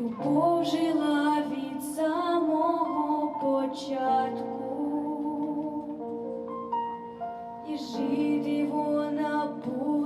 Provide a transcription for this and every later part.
Любов жила від самого початку, і жити вона буде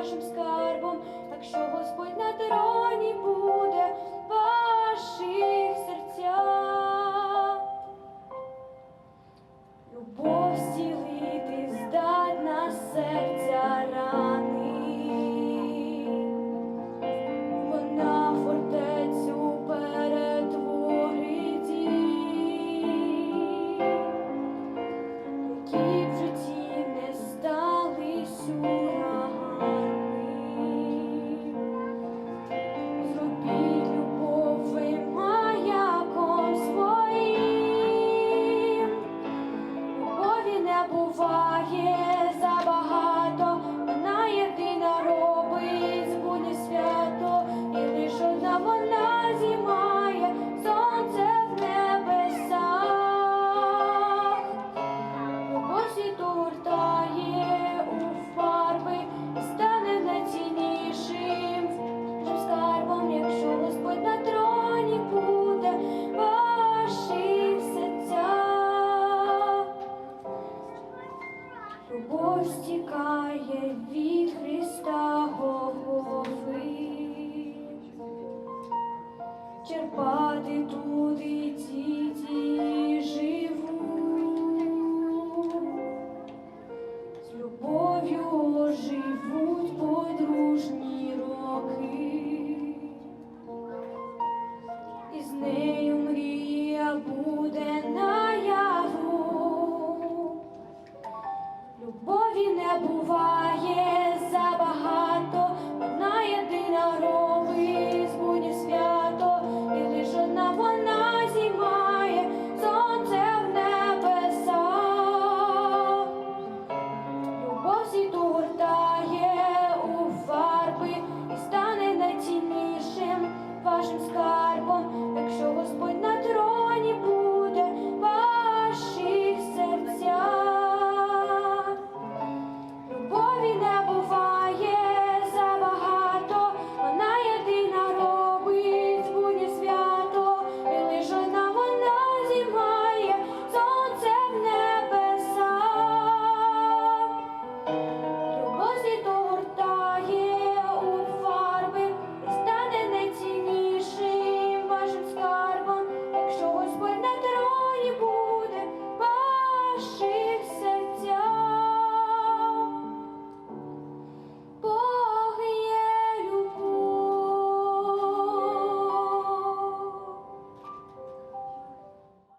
нашим скарбом, так що Господь на дорогу. стікає вид.